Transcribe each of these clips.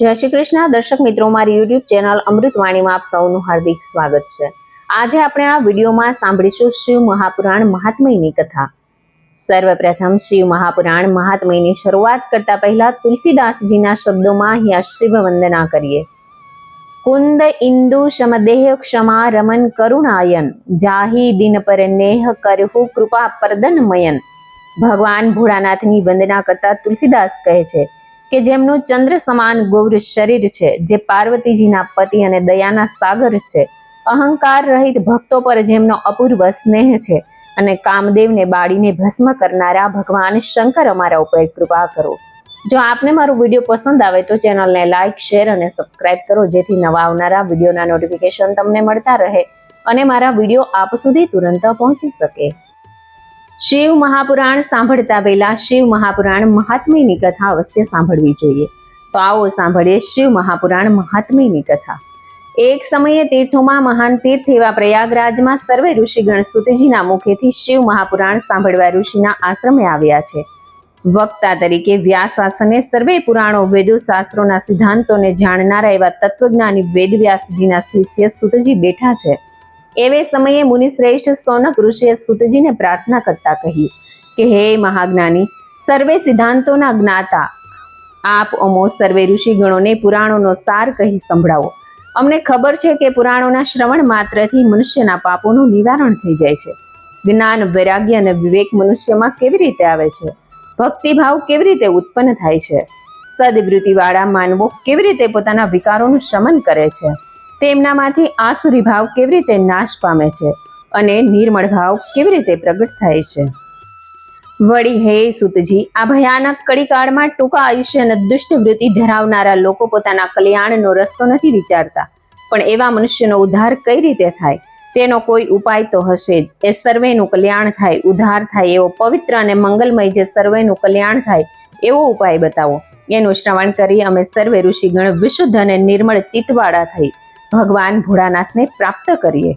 જય શ્રી કૃષ્ણ. દર્શક મિત્રો, મારી યુટ્યુબ ચેનલ અમૃતવાણીમાં આપ સૌનું હાર્દિક સ્વાગત છે. આજે આપણે આ વિડીયોમાં સાંભળીશું શિવ મહાપુરાણ મહાત્મયની કથા. સર્વપ્રથમ શિવ મહાપુરાણ મહાત્મયની શરૂઆત કરતા પહેલા તુલસીદાસજીના શબ્દોમાં અહીંયા શિવ વંદના કરીએ. કુંદ ઇન્દુ શમદેહ ક્ષમા રમન કરુણાયન. જાહી દિન પર નેહ કરહુ કૃપા પરદન મયન. ભગવાન ભોળાનાથની વંદના કરતા તુલસીદાસ કહે છે કે જેમનું ચંદ્ર સમાન ગૌર શરીર છે, જે પાર્વતીજીના પતિ અને દયાના સાગર છે, અહંકાર રહિત ભક્તો પર જેમનો અપૂર્વ સ્નેહ છે અને કામદેવને બાળીને ભસ્મ કરનારા ભગવાન શંકર અમારા ઉપર કૃપા કરો. જો આપને મારો વીડિયો પસંદ આવે તો ચેનલને લાઇક શેર અને સબસ્ક્રાઇબ કરો, જેથી નવા આવનારા વિડીયોના નોટિફિકેશન તમને મળતા રહે અને મારા વીડિયો આપ સુધી તુરંત પહોંચી શકે. શિવ મહાપુરાણ સાંભળતા પહેલા શિવ મહાપુરાણ મહાત્મ્યની કથા અવશ્ય સાંભળવી જોઈએ. તો આવો સાંભળીએ શિવ મહાપુરાણ મહાત્મ્યની કથા. એક સમયે તીર્થોમાં મહાન તીર્થ એવા પ્રયાગરાજમાં સર્વે ઋષિગણ સુતજીના મુખેથી શિવ મહાપુરાણ સાંભળવા ઋષિના આશ્રમે આવ્યા છે. વક્તા તરીકે વ્યાસાસને સર્વે પુરાણો, વેદો, શાસ્ત્રોના સિદ્ધાંતોને જાણનારા એવા તત્વજ્ઞાની વેદવ્યાસજીના શિષ્ય સુતજી બેઠા છે. એવે સમયે મુનિ શ્રેષ્ઠ સોનક ઋષિએ સુતજીને પ્રાર્થના કરતા કહ્યું કે, હે મહાજ્ઞાની, સર્વે સિદ્ધાંતોના જ્ઞાતા, આપ અમો સર્વે ઋષિગણોને પુરાણોનો સાર કહી સંભળાવો. અમને ખબર છે કે પુરાણોના શ્રવણ માત્રથી મનુષ્યના પાપોનું નિવારણ થઈ જાય છે. જ્ઞાન, વૈરાગ્ય અને વિવેક મનુષ્યમાં કેવી રીતે આવે છે? ભક્તિભાવ કેવી રીતે ઉત્પન્ન થાય છે? સદવૃત્તિવાળા માનવો કેવી રીતે પોતાના વિકારોનું શમન કરે છે? તેમનામાંથી આસુરી ભાવ કેવી રીતે નાશ પામે છે અને નિર્મળ ભાવ કેવી રીતે પ્રગટ થાય છે? વળી હે સુતજી, આ ભયાનક કડીકાળમાં ટૂંકા આયુષ્ય અને દુષ્ટ વૃત્તિ ધરાવનારા લોકો પોતાના કલ્યાણનો રસ્તો નથી વિચારતા. પણ એવા મનુષ્યનો ઉદ્ધાર કઈ રીતે થાય? તેનો કોઈ ઉપાય તો હશે જ. એ સર્વેનું કલ્યાણ થાય, ઉદ્ધાર થાય એવો પવિત્ર અને મંગલમય જે સર્વેનું કલ્યાણ થાય એવો ઉપાય બતાવો. એનું શ્રવણ કરી અમે સર્વે ઋષિગણ વિશુદ્ધ અને નિર્મળ ચિત્તવાળા થઈ. ભગવાન ભોળાનાથને પ્રાપ્ત કરીએ.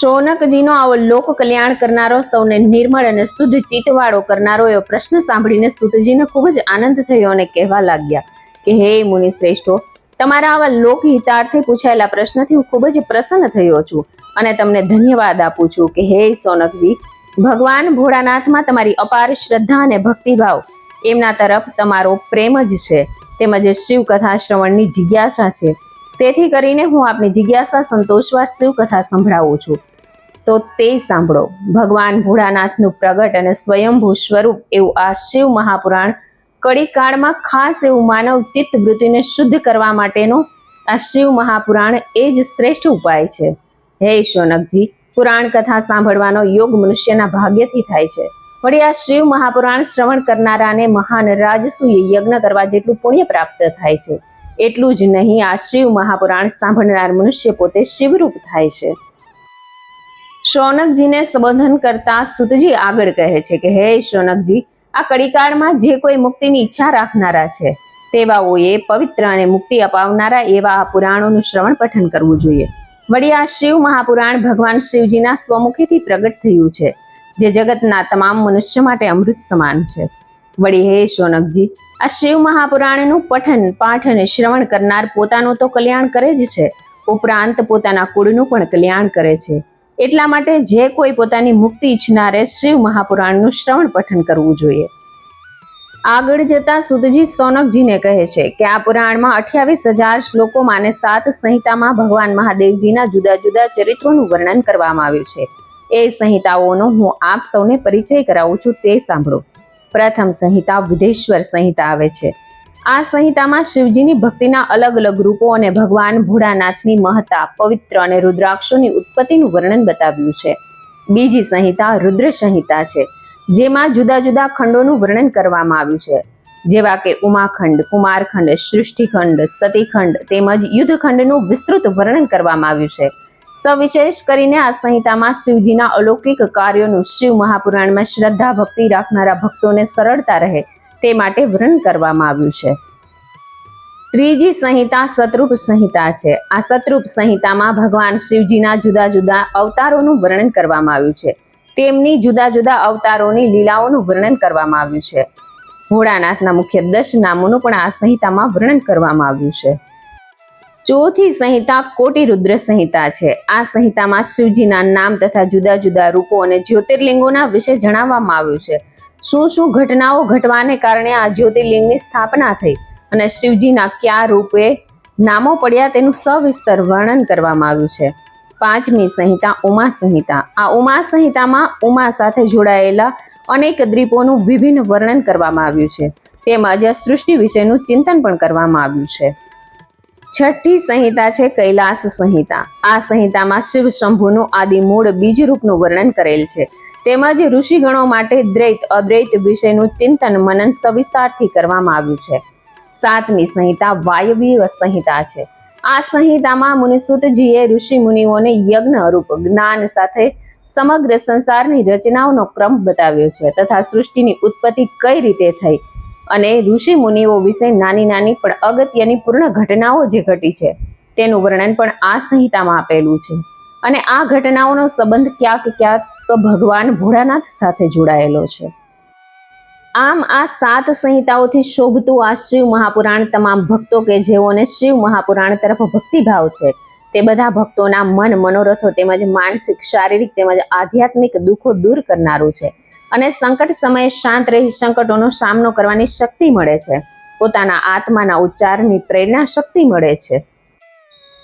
શૌનકજીનો આવો લોક કલ્યાણ કરનારો, સૌને નિર્મળ અને શુદ્ધ ચિત્તવાળો કરનારો એવો પ્રશ્ન સાંભળીને સુતજીને ખૂબ જ આનંદ થયો અને કહેવા લાગ્યા કે, હે મુનિ શ્રેષ્ઠો, તમારા આવા લોક હિતાર્થે પૂછાયેલા પ્રશ્નથી હું ખૂબ જ પ્રસન્ન થયો છું અને તમને ધન્યવાદ આપું છું કે, હે સોનકજી ભગવાન ભોળાનાથમાં તમારી અપાર શ્રદ્ધા અને ભક્તિભાવ એમના તરફ તમારો પ્રેમ જ છે. તેમજ શિવ કથા શ્રવણની જિજ્ઞાસા છે. તેથી કરીને હું આપની જિજ્ઞાસા સંતોષવા શિવકથા સંભળાવું છું. તો તે સાંભળો. ભગવાન ભોળાનાથનું પ્રગટ અને સ્વયંભૂ સ્વરૂપ એવું આ શિવ મહાપુરાણ કડીકાળમાં ખાસ એવું માનવ ચિત્ત વૃત્તિને શુદ્ધ કરવા માટેનો આ શિવ મહાપુરાણ એ જ શ્રેષ્ઠ ઉપાય છે. હે શોનકજી પુરાણ કથા સાંભળવાનો યોગ મનુષ્યના ભાગ્યથી થાય છે. વળી આ શિવ મહાપુરાણ શ્રવણ કરનારાને મહાન રાજસૂય યજ્ઞ કરવા જેટલું પુણ્ય પ્રાપ્ત થાય છે. એટલું જ નહીં, આ શિવ મહાપુરાણ સાંભળનાર મનુષ્ય પોતે શિવરૂપ થાય છે. શૌનકજીને સંબોધન કરતા સુતજી આગળ કહે છે કે, હે શૌનકજી, આ કડીકાળમાં જે કોઈ મુક્તિની ઈચ્છા રાખનારા છે, તેવાઓએ પવિત્ર અને મુક્તિ અપાવનારા એવા આ પુરાણોનું શ્રવણ પઠન કરવું જોઈએ. વળી આ શિવ મહાપુરાણ ભગવાન શિવજીના સ્વમુખીથી પ્રગટ થયું છે, જે જગતના તમામ મનુષ્ય માટે અમૃત સમાન છે. વળી હે શૌનકજી આ શિવ મહાપુરાણનું પઠન, પાઠ શ્રવણ કરનાર પોતાનું તો કલ્યાણ કરે જ છે. ઉપરાંત પોતાના કુળનું પણ કલ્યાણ કરે છે. એટલા માટે જે કોઈ પોતાની મુક્તિ ઈચ્છનારે શિવ મહાપુરાણનું શ્રવણ પઠન કરવું જોઈએ. આગળ જતા સુતજી સોનકજીને કહે છે કે આ પુરાણમાં અઠ્યાવીસ હજાર શ્લોકોમાં અને સાત સંહિતામાં ભગવાન મહાદેવજીના જુદા જુદા ચરિત્રોનું વર્ણન કરવામાં આવ્યું છે. એ સંહિતાઓનો હું આપ સૌને પરિચય કરાવું છું તે સાંભળો. પ્રથમ સંહિતા વિધેશ્વર સંહિતા આવે છે. આ સંહિતામાં શિવજીની ભક્તિના અલગ અલગ રૂપો અને ભગવાન ભોળાનાથની મહત્તા, પવિત્ર અને રુદ્રાક્ષોની ઉત્પત્તિનું વર્ણન બતાવ્યું છે. બીજી સંહિતા રુદ્ર સંહિતા છે, જેમાં જુદા જુદા ખંડોનું વર્ણન કરવામાં આવ્યું છે. જેવા કે ઉમાખંડ, કુમારખંડ, સૃષ્ટિખંડ, સતીખંડ તેમજ યુદ્ધખંડનું વિસ્તૃત વર્ણન કરવામાં આવ્યું છે. સવિશેષ કરીને આ સંહિતામાં શિવજીના અલૌકિક કાર્યોનું શિવ મહાપુરાણમાં શ્રદ્ધા, ભક્તિ રાખનારા ભક્તોને સરળતા રહે તે માટે વર્ણન કરવામાં આવ્યું છે. ત્રીજી સંહિતા સતરૂપ સંહિતા છે. આ સતરૂપ સંહિતામાં ભગવાન શિવજીના જુદા જુદા અવતારોનું વર્ણન કરવામાં આવ્યું છે. તેમની જુદા જુદા અવતારોની લીલાઓનું વર્ણન કરવામાં આવ્યું છે. ભોળાનાથના મુખ્ય દસ નામોનું પણ આ સંહિતામાં વર્ણન કરવામાં આવ્યું છે. ચોથી સંહિતા કોટી રુદ્ર સંહિતા છે. આ સંહિતામાં શિવજીના નામ તથા જુદા જુદા રૂપો અને જ્યોતિર્લિંગોના વિશે જણાવવામાં આવ્યું છે. શું શું ઘટનાઓ ઘટવાને કારણે આ જ્યોતિર્લિંગની સ્થાપના થઈ અને શિવજીના કયા રૂપે નામો પડ્યા તેનું સવિસ્તર વર્ણન કરવામાં આવ્યું છે. પાંચમી સંહિતા ઉમા સંહિતા. આ ઉમા સંહિતામાં ઉમા સાથે જોડાયેલા અનેક દ્વીપોનું વિભિન્ન વર્ણન કરવામાં આવ્યું છે. તેમજ સૃષ્ટિ વિશેનું ચિંતન પણ કરવામાં આવ્યું છે. છઠ્ઠી સંહિતા છે કૈલાસ સંહિતા. આ સંહિતામાં શિવ શંભુનું આદિ મૂળ બીજ રૂપનું વર્ણન કરેલ છે. તેમજ ઋષિગણો માટે દ્વૈત, અદ્વૈત વિષયનું ચિંતન, મનન સવિસ્તારથી કરવામાં આવ્યું છે. સાતમી સંહિતા વાયવી સંહિતા છે. આ સંહિતામાં મુનિસુતજીએ ઋષિ મુનિઓને યજ્ઞ રૂપ જ્ઞાન સાથે સમગ્ર સંસારની રચનાઓનો ક્રમ બતાવ્યો છે તથા સૃષ્ટિની ઉત્પત્તિ કઈ રીતે થઈ? અને ઋષિ મુનિઓ વિશે નાની નાની પણ અગત્યની પૂર્ણ ઘટનાઓ જે ઘટી છે, તેનું વર્ણન પણ આ સંહિતામાં આપેલું છે. અને આ ઘટનાઓનો સંબંધ ક્યાંક ક્યાંક તો ભગવાન ભોળાનાથ સાથે જોડાયેલો છે. આમ આ સાત સંહિતાઓથી શોભતું આ શિવ મહાપુરાણ તમામ ભક્તો કે જેઓને શિવ મહાપુરાણ તરફ ભક્તિભાવ છે, તે બધા ભક્તોના મન, મનોરથો તેમજ માનસિક, શારીરિક તેમજ આધ્યાત્મિક દુઃખો દૂર કરનારું છે. અને સંકટ સમયે શાંત રહી સંકટોનો સામનો કરવાની શક્તિ મળે છે. પોતાના આત્માના ઉચ્ચારની પ્રેરણા શક્તિ મળે છે.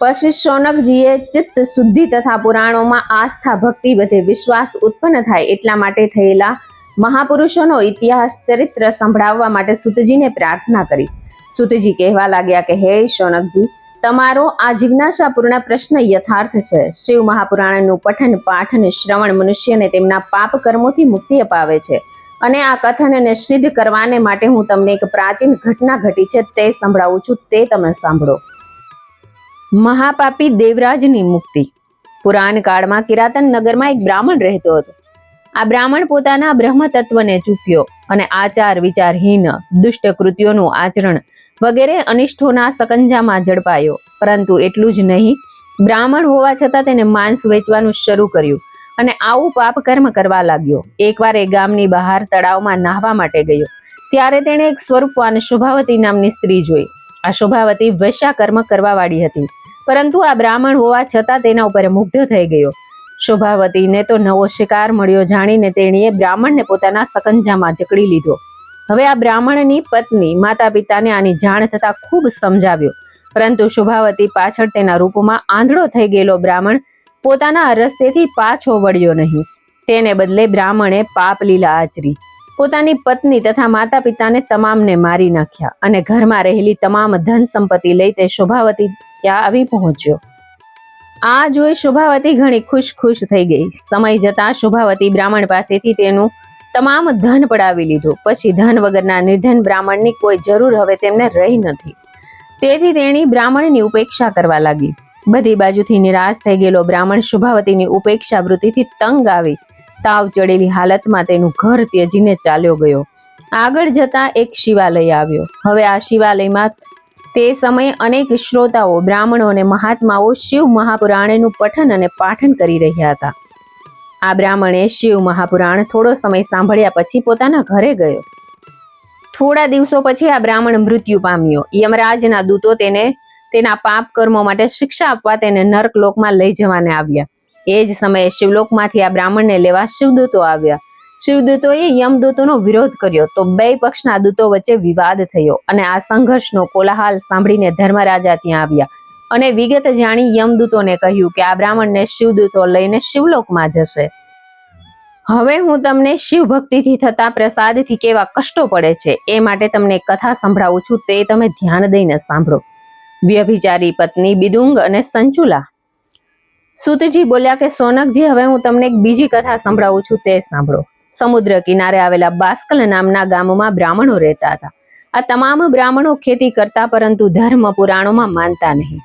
પછી સોનકજીએ ચિત્ત શુદ્ધિ તથા પુરાણોમાં આસ્થા ભક્તિ બધે વિશ્વાસ ઉત્પન્ન થાય એટલા માટે થયેલા મહાપુરુષોનો ઇતિહાસ ચરિત્ર સંભળાવવા માટે સુતજીને પ્રાર્થના કરી. સુતજી કહેવા લાગ્યા કે, હે શૌનકજી તમારો આ જિજ્ઞાસાપૂર્ણ પ્રશ્ન યથાર્થ છે. શિવ મહાપુરાણનું પઠન, પાઠ શ્રવણ મનુષ્યને તેમના પાપ કર્મોથી મુક્તિ અપાવે છે. અને આ કથનને સિદ્ધ કરવાને માટે હું તમને એક પ્રાચીન ઘટના ઘટી છે, તે સંભળાવું છું, તે તમે સાંભળો. મહાપાપી દેવરાજની મુક્તિ. પુરાણ કાળમાં કિરાતન નગરમાં એક બ્રાહ્મણ રહેતો હતો. આ બ્રાહ્મણ પોતાના બ્રહ્મ તત્વને ચૂક્યો અને આચાર વિચારહીન દુષ્ટ કૃત્યોનું આચરણ વગેરે અનિષ્ઠોના સકંજામાં ઝડપાયો. પરંતુ એટલું જ નહીં, બ્રાહ્મણ હોવા છતાં તેને માંસ વેચવાનું શરૂ કર્યું અને આવું પાપ કર્મ કરવા લાગ્યો. એકવાર એ ગામની બહાર તળાવમાં નાહવા માટે ગયો, ત્યારે તેણે એક સ્વરૂપવાન શોભાવતી નામની સ્ત્રી જોઈ. આ શોભાવતી વૈશ્યા કર્મ કરવા વાળી હતી, પરંતુ આ બ્રાહ્મણ હોવા છતાં તેના ઉપર મુગ્ધ થઈ ગયો. શોભાવતીને તો નવો શિકાર મળ્યો જાણીને તેણીએ બ્રાહ્મણને પોતાના સકંજામાં જકડી લીધો. હવે આ બ્રાહ્મણની પત્ની માતા પિતાને આની જાણ થતા ખૂબ સમજાવ્યો. પરંતુ શુભાવતી પાછળ તેના રૂપમાં આંધળો થઈ ગયેલો બ્રાહ્મણ પોતાના રસ્તેથી પાછો વળ્યો નહીં. તેને બદલે બ્રાહ્મણે પાપ લીલા આચરી. પોતાની પત્ની તથા માતા પિતાને તમામને મારી નાખ્યા અને ઘરમાં રહેલી તમામ ધન સંપત્તિ લઈ તે શોભાવતી ત્યાં આવી પહોંચ્યો. આ જોઈ શોભાવતી ઘણી ખુશ ખુશ થઈ ગઈ. સમય જતા શોભાવતી બ્રાહ્મણ પાસેથી તેનું તમામ ધન પડાવી લીધું. પછી ધન વગરના નિર્ધન બ્રાહ્મણની કોઈ જરૂર હવે તેમને રહી નથી. તેથી તેણી બ્રાહ્મણની ઉપેક્ષા કરવા લાગી. બધી બાજુથી નિરાશ થઈ ગયેલો બ્રાહ્મણ શુભાવતીની ઉપેક્ષા વૃત્તિથી તંગ આવી. તાવ ચડેલી હાલતમાં તેનું ઘર ત્યજીને ચાલ્યો ગયો. આગળ જતા એક શિવાલય આવ્યો. હવે આ શિવાલયમાં તે સમયે અનેક શ્રોતાઓ, બ્રાહ્મણો અને મહાત્માઓ શિવ મહાપુરાણનું પઠન અને પાઠન કરી રહ્યા હતા. આ બ્રાહ્મણે શિવ મહાપુરાણ થોડો સમય સાંભળ્યા પછી પોતાના ઘરે ગયો. થોડા દિવસો પછી આ બ્રાહ્મણ મૃત્યુ પામ્યો. યમરાજના દૂતો તેને તેના પાપ કર્મો માટે શિક્ષા આપવા તેને નર્કલોકમાં લઈ જવાને આવ્યા. એ જ સમયે શિવલોકમાંથી આ બ્રાહ્મણને લેવા શિવદૂતો આવ્યા. શિવદૂતોએ યમદૂતોનો વિરોધ કર્યો તો બે પક્ષના દૂતો વચ્ચે વિવાદ થયો અને આ સંઘર્ષનો કોલાહાલ સાંભળીને ધર્મરાજા ત્યાં આવ્યા. અને વિગત જાણી યમદૂતોને કહ્યું કે આ બ્રાહ્મણને શિવદૂતો લઈને શિવલોકમાં જશે. હવે હું તમને શિવ ભક્તિથી થતા પ્રસાદથી કેવા કષ્ટો પડે છે એ માટે તમને કથા સંભળાવું છું તે તમે ધ્યાન દઈને સાંભળો. વ્યભિચારી પત્ની બિદુંગ અને સંચુલા. સુતજી બોલ્યા કે, સોનકજી, હવે હું તમને એક બીજી કથા સંભળાવું છું તે સાંભળો. સમુદ્ર કિનારે આવેલા બાસ્કલ નામના ગામમાં બ્રાહ્મણો રહેતા હતા. આ તમામ બ્રાહ્મણો ખેતી કરતા પરંતુ ધર્મ પુરાણોમાં માનતા નહીં.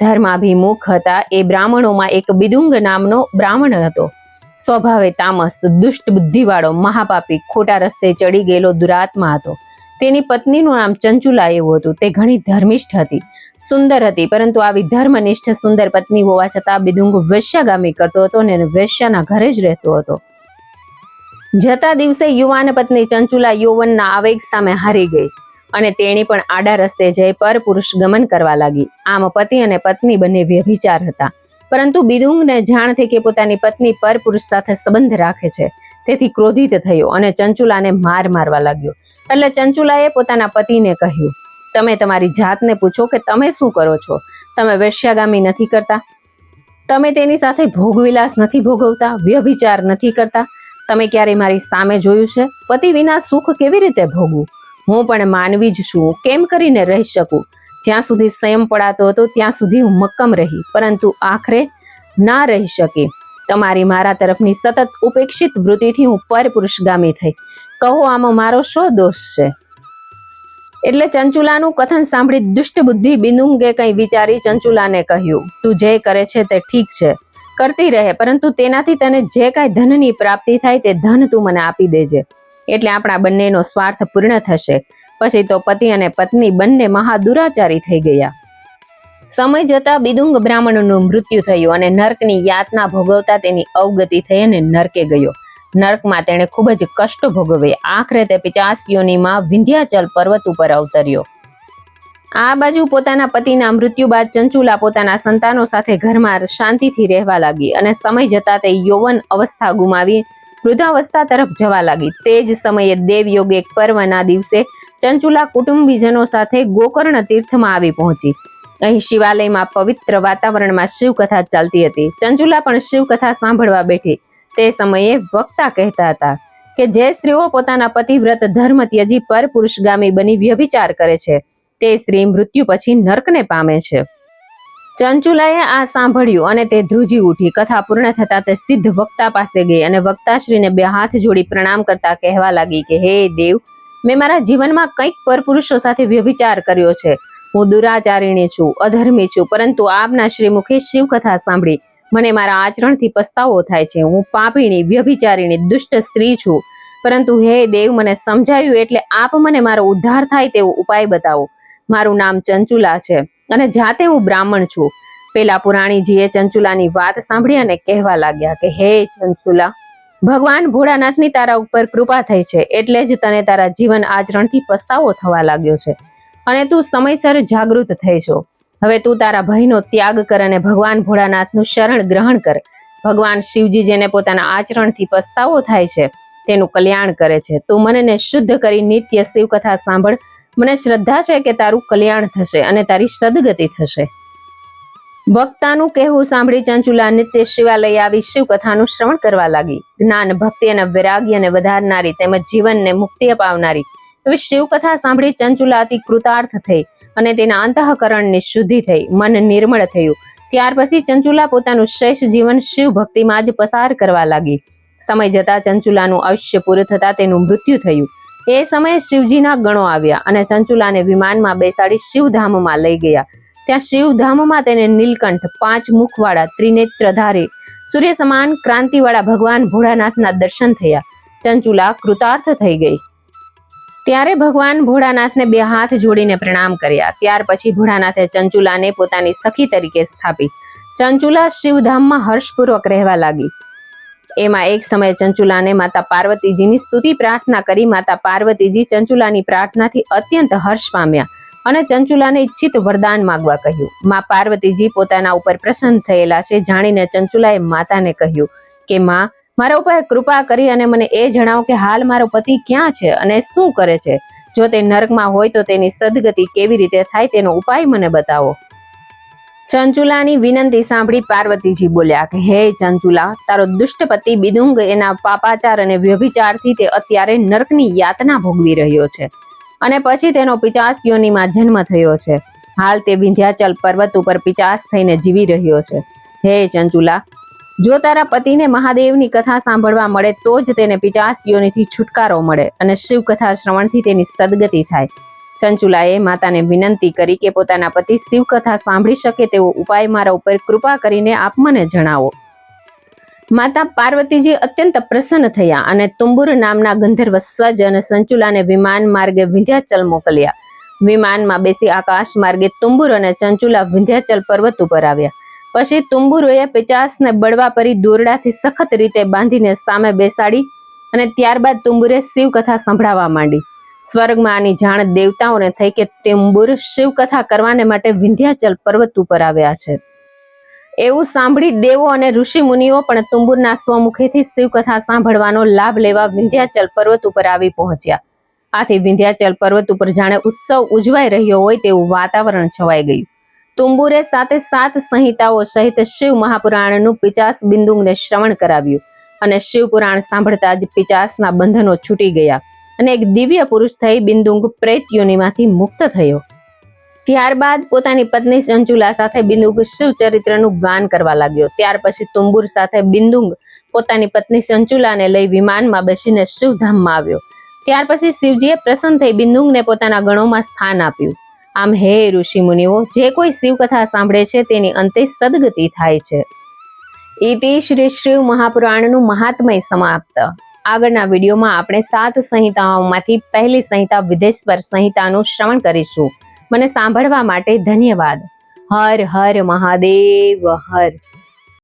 ધર્માભિમુખ હતા. એ બ્રાહ્મણોમાં એક બિદુંગ નામનો બ્રાહ્મણ હતો. સ્વભાવે તામસ દુષ્ટ બુદ્ધિવાળો, મહાપાપી, ખોટા રસ્તે ચડી ગયેલો દુરાત્મા હતો. તેની પત્નીનું નામ ચંચુલા એવું હતું. તે ઘણી ધર્મિષ્ઠ હતી. સુંદર હતી, પરંતુ આવી ધર્મનિષ્ઠ, સુંદર પત્ની હોવા છતાં બિદુંગ વેશ્યાગામી કરતો હતો અને વેશ્યાના ઘરે જ રહેતો હતો. જતા દિવસે યુવાન પત્ની ચંચુલા યૌવનના આવેગ સામે હારી ગઈ. અને તેણી પણ આડા રસ્તે જઈ પર પુરુષ ગમન કરવા લાગી. આમ પતિ અને પત્ની બંને વ્યભિચાર હતા. પરંતુ બિદુંગને જાણ થઈ કે પોતાની પત્ની પર પુરુષ સાથે સંબંધ રાખે છે. તેથી ક્રોધિત થયો અને ચંચુલાને માર મારવા લાગ્યો. એટલે ચંચુલાએ પોતાના પતિને કહ્યું, તમે તમારી જાતને પૂછો કે તમે શું કરો છો? તમે વેશ્યાગામી નથી કરતા. તમે તેની સાથે ભોગવિલાસ નથી ભોગવતા, વ્યભિચાર નથી કરતા. તમે ક્યારે મારી સામે જોયું છે? પતિ વિના સુખ કેવી રીતે ભોગવું? હું પણ માનવી જ છું. કેમ કરીને રહી શકું? જ્યાં સુધી સંયમ પડાતો હતો, ત્યાં સુધી હું મક્કમ રહી. પરંતુ આખરે ના રહી શકી. તમારી મારા તરફની સતત ઉપેક્ષિત વૃત્તિથી હું પરપુરુષગામી થઈ. કહો, આમાં મારો શો દોષ છે? એટલે ચંચુલાનું કથન સાંભળી દુષ્ટ બુદ્ધિ બિંદુંગે કંઈ વિચારી ચંચુલાને કહ્યું, તું જે કરે છે તે ઠીક છે. કરતી રહે, પરંતુ તેનાથી તને જે કાંઈ ધનની પ્રાપ્તિ થાય તે ધન તું મને આપી દેજે. એટલે આપણા બંનેનો સ્વાર્થ પૂર્ણ થશે. પછી તો પતિ અને પત્ની બંને મહાદુરાચારી થઈ ગયા. સમય જતા બિદુંગ બ્રાહ્મણનું મૃત્યુ થયું અને નર્કની યાતના ભોગવતા તેની અવગતિ થઈ અને નર્કે ગયો. નર્કમાં તેણે ખૂબ જ કષ્ટ ભોગવે. આખરે તે પિચાસીઓનીમાં વિંધ્યાચલ પર્વત ઉપર અવતર્યો. આ બાજુ પોતાના પતિના મૃત્યુ બાદ ચંચુલા પોતાના સંતાનો સાથે ઘરમાં શાંતિથી રહેવા લાગી અને સમય જતા તે યૌવન અવસ્થા ગુમાવી વૃદ્ધાવસ્થા તરફ જવા લાગી. તે જ સમયે દેવયોગ એક પર્વના દિવસે ચંચુલા કુટુંબીજનો સાથે ગોકર્ણ તીર્થમાં આવી પહોંચી. અહીં શિવાલયમાં પવિત્ર વાતાવરણમાં શિવકથા ચાલતી હતી. ચંચુલા પણ શિવકથા સાંભળવા બેઠી. તે સમયે વક્તા કહેતા હતા કે જે સ્ત્રીઓ પોતાના પતિવ્રત ધર્મ ત્યજી પર પુરુષગામી બની વ્યભિચાર કરે છે, તે સ્ત્રી મૃત્યુ પછી નર્કને પામે છે. ચંચુલાએ આ સાંભળ્યું અને તે ધ્રુજી ઉઠી. કથા પૂર્ણ થતા તે સિદ્ધ વક્તા પાસે ગઈ અને વક્તાશ્રીને બે હાથ જોડી પ્રણામ કરતા કહેવા લાગી કે, હે દેવ, મેં મારા જીવનમાં કંઈક પરપુરુષો સાથે વ્યભિચાર કર્યો છે. હું દુરાચારીણી છું, અધર્મી છું, પરંતુ આપના શ્રીમુખે શિવકથા સાંભળી. મને મારા આચરણથી પસ્તાવો થાય છે. હું પાપીણી વ્યભિચારીણી દુષ્ટ સ્ત્રી છું. પરંતુ હે દેવ, મને સમજાયું એટલે આપ મને મારો ઉદ્ધાર થાય તેવો ઉપાય બતાવો. મારું નામ ચંચુલા છે. અને જાતે હું બ્રાહ્મણ છું. પેલા પુરાણીજીએ ચંચુલાની વાત સાંભળી અને કહેવા લાગ્યા કે, હે ચંચુલા, ભગવાન ભોળાનાથની તારા ઉપર કૃપા થઈ છે, એટલે જ તને તારા જીવન આચરણથી પસ્તાવો થવા લાગ્યો છે. અને તું સમયસર જાગૃત થઈ છો. હવે તું તારા ભયનો ત્યાગ કર અને ભગવાન ભોળાનાથનું શરણ ગ્રહણ કર. ભગવાન શિવજી જેને પોતાના આચરણથી પસ્તાવો થાય છે, તેનું કલ્યાણ કરે છે. તું મનને શુદ્ધ કરી નિત્ય શિવકથા સાંભળ મને શ્રદ્ધા છે કે તારું કલ્યાણ થશે અને તારી સદગતિ થશે. વક્તાનું કહેવું સાંભળી ચંચુલા નિત્ય શિવાલય આવી શિવકથાનું શ્રવણ કરવા લાગી. જ્ઞાન, ભક્તિ અને વૈરાગ્યને વધારનારી તેમજ જીવનને મુક્તિ અપાવનારી એવી શિવકથા સાંભળી ચંચુલા અતિ કૃતાર્થ થઈ અને તેના અંતઃકરણની શુદ્ધિ થઈ, મન નિર્મળ થયું. ત્યાર પછી ચંચુલા પોતાનું શ્રેષ્ઠ જીવન શિવ ભક્તિમાં જ પસાર કરવા લાગી. સમય જતા ચંચુલાનું આયુષ્ય પૂરું થતા તેનું મૃત્યુ થયું. એ સમયે શિવજીના ગણો આવ્યા અને સંચુલાને વિમાનમાં બેસાડી શિવધામમાં લઈ ગયા. ત્યાં શિવધામમાં તેને નીલકંઠ, પાંચ મુખવાળા ત્રિનેત્રધારી, સૂર્ય સમાન, ક્રાંતિવાળા ભગવાન ભોળાનાથના દર્શન થયા. ચંચુલા કૃતાર્થ થઈ ગઈ. ત્યારે ભગવાન ભોળાનાથને બે હાથ જોડીને પ્રણામ કર્યા. ત્યાર પછી ભોળાનાથે ચંચુલાને પોતાની સખી તરીકે સ્થાપી. ચંચુલા શિવધામમાં હર્ષપૂર્વક રહેવા લાગી. એમાં એક સમયે ચંચુલાને માતા પાર્વતીજીની સ્તુતિ પ્રાર્થના કરી માતા પાર્વતીજી ચંચુલાની પ્રાર્થનાથી અત્યંત હર્ષ પામ્યા અને ચંચુલાને ઈચ્છિત વરદાન માગવા કહ્યું. માં પાર્વતીજી પોતાના ઉપર પ્રસન્ન થયેલા છે, જાણીને ચંચુલાએ માતાને કહ્યું કે, માં, મારા ઉપર કૃપા કરી અને મને એ જણાવો કે હાલ મારો પતિ ક્યાં છે અને શું કરે છે? જો તે નર્કમાં હોય તો તેની સદગતિ કેવી રીતે થાય તેનો ઉપાય મને બતાવો. ચંચુલાની વિનંતી સાંભળી પાર્વતીજી બોલ્યા કે, હે ચંચુલા, તારો દુષ્ટપતિ બિદુંગ એના પાપાચાર અને વ્યભિચારથી તે અત્યારે નર્કની યાતના ભોગવી રહ્યો છે અને પછી તેનો પિચાસ યોનીમાં જન્મ થયો છે. હાલ તે વિંધ્યાચલ પર્વત ઉપર પિચાસ થઈને જીવી રહ્યો છે. હે ચંચુલા, જો તારા પતિને મહાદેવની કથા સાંભળવા મળે તો જ તેને પિચાસ યોનીથી છુટકારો મળે અને શિવ કથા શ્રવણથી તેની સદગતિ થાય. ચંચુલાએ માતાને વિનંતી કરી કે પોતાના પતિ શિવકથા સાંભળી શકે તેવો ઉપાય મારા ઉપર કૃપા કરીને આપ મને જણાવો. માતા પાર્વતીજી અત્યંત પ્રસન્ન થયા અને તુંબુર નામના ગંધર્વ સજ અને સંચુલાને વિમાન માર્ગે વિંધ્યાચલ મોકલ્યા. વિમાનમાં બેસી આકાશ માર્ગે તુંબુર અને ચંચુલા વિંધ્યાચલ પર્વત ઉપર આવ્યા. પછી તુંબુરોએ પિચાસને બળવા પરી દોરડાથી સખત રીતે બાંધીને સામે બેસાડી અને ત્યારબાદ તુંબુરે શિવકથા સંભળાવા માંડી. સ્વર્ગમાં આની જાણ દેવતાઓને થઈ કે તુંબુર શિવકથા કરવાને માટે વિંધ્યાચલ પર્વત ઉપર આવ્યા છે. એવું સાંભળી દેવો અને ઋષિ મુનિઓ પણ તુંબુરના સ્વમુખેથી શિવકથા સાંભળવાનો લાભ લેવા વિંધ્યાચલ પર્વત ઉપર આવી પહોંચ્યા. આથી વિંધ્યાચલ પર્વત ઉપર જાણે ઉત્સવ ઉજવાઈ રહ્યો હોય તેવું વાતાવરણ છવાઈ ગયું. તુંબુરે સાથે સાત સંહિતાઓ સહિત શિવ મહાપુરાણનું પિચાસ બિંદુને શ્રવણ કરાવ્યું અને શિવ પુરાણ સાંભળતા જ પિચાસના બંધનો છૂટી ગયા. અને એક દિવ્ય પુરુષ થઈ બિંદુંગ પ્રેત યોનિમાંથી મુક્ત થયો. ત્યારબાદ પોતાની પત્ની સંચુલા સાથે બિંદુંગ શિવ ચરિત્રનું ગાન કરવા લાગ્યો. ત્યાર પછી તુંબુર સાથે બિંદુંગ પોતાની પત્ની સંચુલાને લઈ વિમાનમાં બેસીને શિવધામમાં આવ્યો. ત્યાર પછી શિવજીએ પ્રસન્ન થઈ બિંદુંગને પોતાના ગણોમાં સ્થાન આપ્યું. આમ, હે ઋષિ મુનિઓ, જે કોઈ શિવ કથા સાંભળે છે તેની અંતે સદગતિ થાય છે. ઇતિ શ્રી શિવ મહાપુરાણનું મહાત્મય સમાપ્ત. આગળના વિડીયોમાં આપણે સાત સંહિતાઓમાંથી પહેલી સંહિતા વિદેશ્વર સંહિતાનું શ્રવણ કરીશું. મને સાંભળવા માટે ધન્યવાદ. હર હર મહાદેવ, હર.